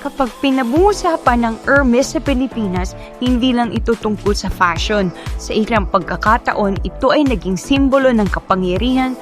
Kapag pinag-uusapan ng Hermes sa Pilipinas, hindi lang ito tungkol sa fashion. Sa ilang pagkakataon, ito ay naging simbolo ng kapangyarihan,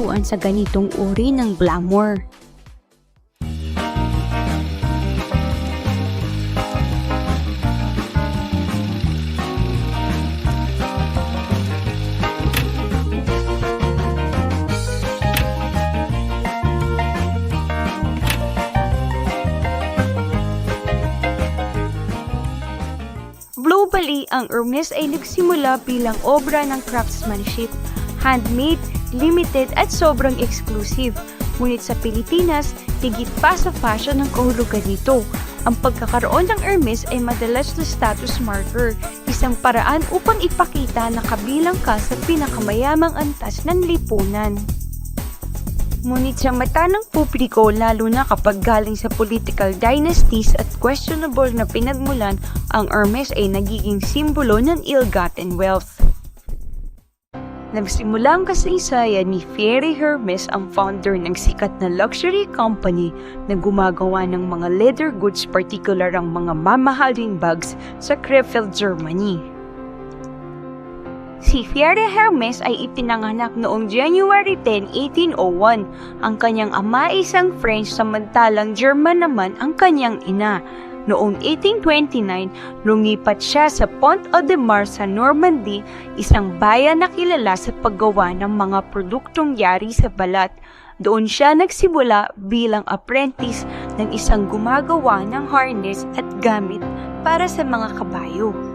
tuan sa ganitong uri ng glamour. Globally, ang Hermes ay nagsimula bilang obra ng craftsmanship, handmade, limited at sobrang exclusive. Ngunit sa Pilipinas, higit pa sa fashion ang kahulugan nito. Ang pagkakaroon ng Hermes ay madalas na status marker, isang paraan upang ipakita na kabilang ka sa pinakamayamang antas ng lipunan. Ngunit sa mata ng publiko, lalo na kapag galing sa political dynasties at questionable na pinagmulan, ang Hermes ay nagiging simbolo ng ill-gotten wealth. Nagsimula ang kasaysayan ni Thierry Hermes ang founder ng sikat na luxury company na gumagawa ng mga leather goods particular ang mga mamahaling bags sa Krefeld, Germany. Si Thierry Hermes ay ipinanganak noong January 10, 1801. Ang kanyang ama ay isang French samantalang German naman ang kanyang ina. Noong 1829, lumipat siya sa Pont-au-de-Mar sa Normandy, isang bayan na kilala sa paggawa ng mga produktong yari sa balat. Doon siya nagsimula bilang apprentice ng isang gumagawa ng harness at gamit para sa mga kabayo.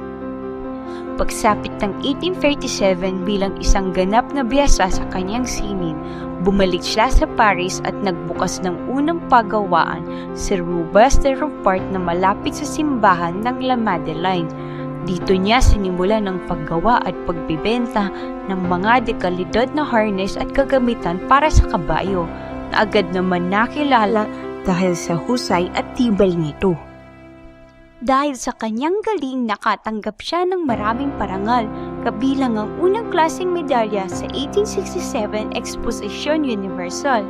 Pagsapit ng 1837 bilang isang ganap na biyasa sa kanyang sining, bumalik siya sa Paris at nagbukas ng unang pagawaan sa Rue Baste Rampart na malapit sa simbahan ng La Madeleine. Dito niya sinimula ng paggawa at pagbibenta ng mga dekalidad na harness at kagamitan para sa kabayo na agad naman nakilala dahil sa husay at tibay nito. Dahil sa kanyang galing, nakatanggap siya ng maraming parangal, kabilang ang unang klaseng medalya sa 1867 Exposition Universal.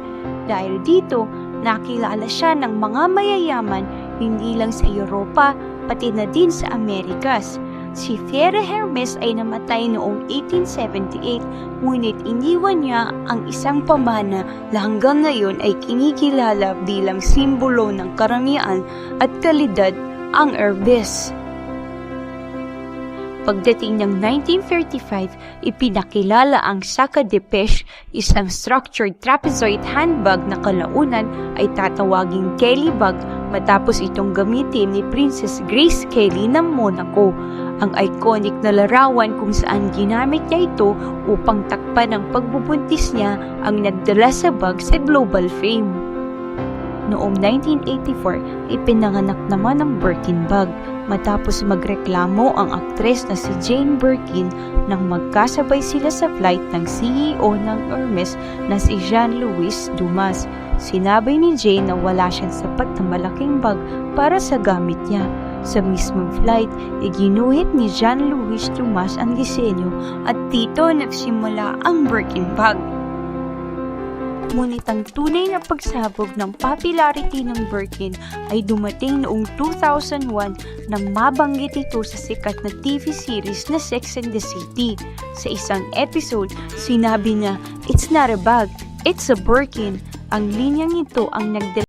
Dahil dito, nakilala siya ng mga mayayaman hindi lang sa Europa, pati na din sa Amerikas. Si Thierry Hermes ay namatay noong 1878, ngunit iniwan niya ang isang pamana na hanggang ngayon ay kinikilala bilang simbolo ng karangyaan at kalidad ang Hermes. Pagdating ng 1935, ipinakilala ang Saka de Peche, isang structured trapezoid handbag na kalaunan ay tatawaging Kelly bag matapos itong gamitin ni Princess Grace Kelly ng Monaco. Ang iconic na larawan kung saan ginamit niya ito upang takpan ang pagbubuntis niya ang nagdala sa bag sa global fame. Noong 1984, ipinanganak naman ang Birkin bag matapos magreklamo ang aktres na si Jane Birkin nang magkasabay sila sa flight ng CEO ng Hermes na si Jean-Louis Dumas. Sinabi ni Jane na wala siyang sapat na malaking bag para sa gamit niya. Sa mismong flight, iginuhit ni Jean-Louis Dumas ang disenyo at dito nagsimula ang Birkin bag. Ngunit ang tunay na pagsabog ng popularity ng Birkin ay dumating noong 2001 nang mabanggit ito sa sikat na TV series na Sex and the City. Sa isang episode, sinabi niya, It's not a bag, it's a Birkin. Ang linyang ito ang nagdala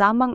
tamang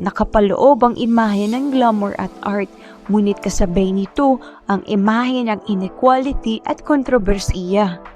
Nakapaloob ang imahe ng glamour at art, ngunit kasabay nito ang imahe ng inequality at kontrobersiya.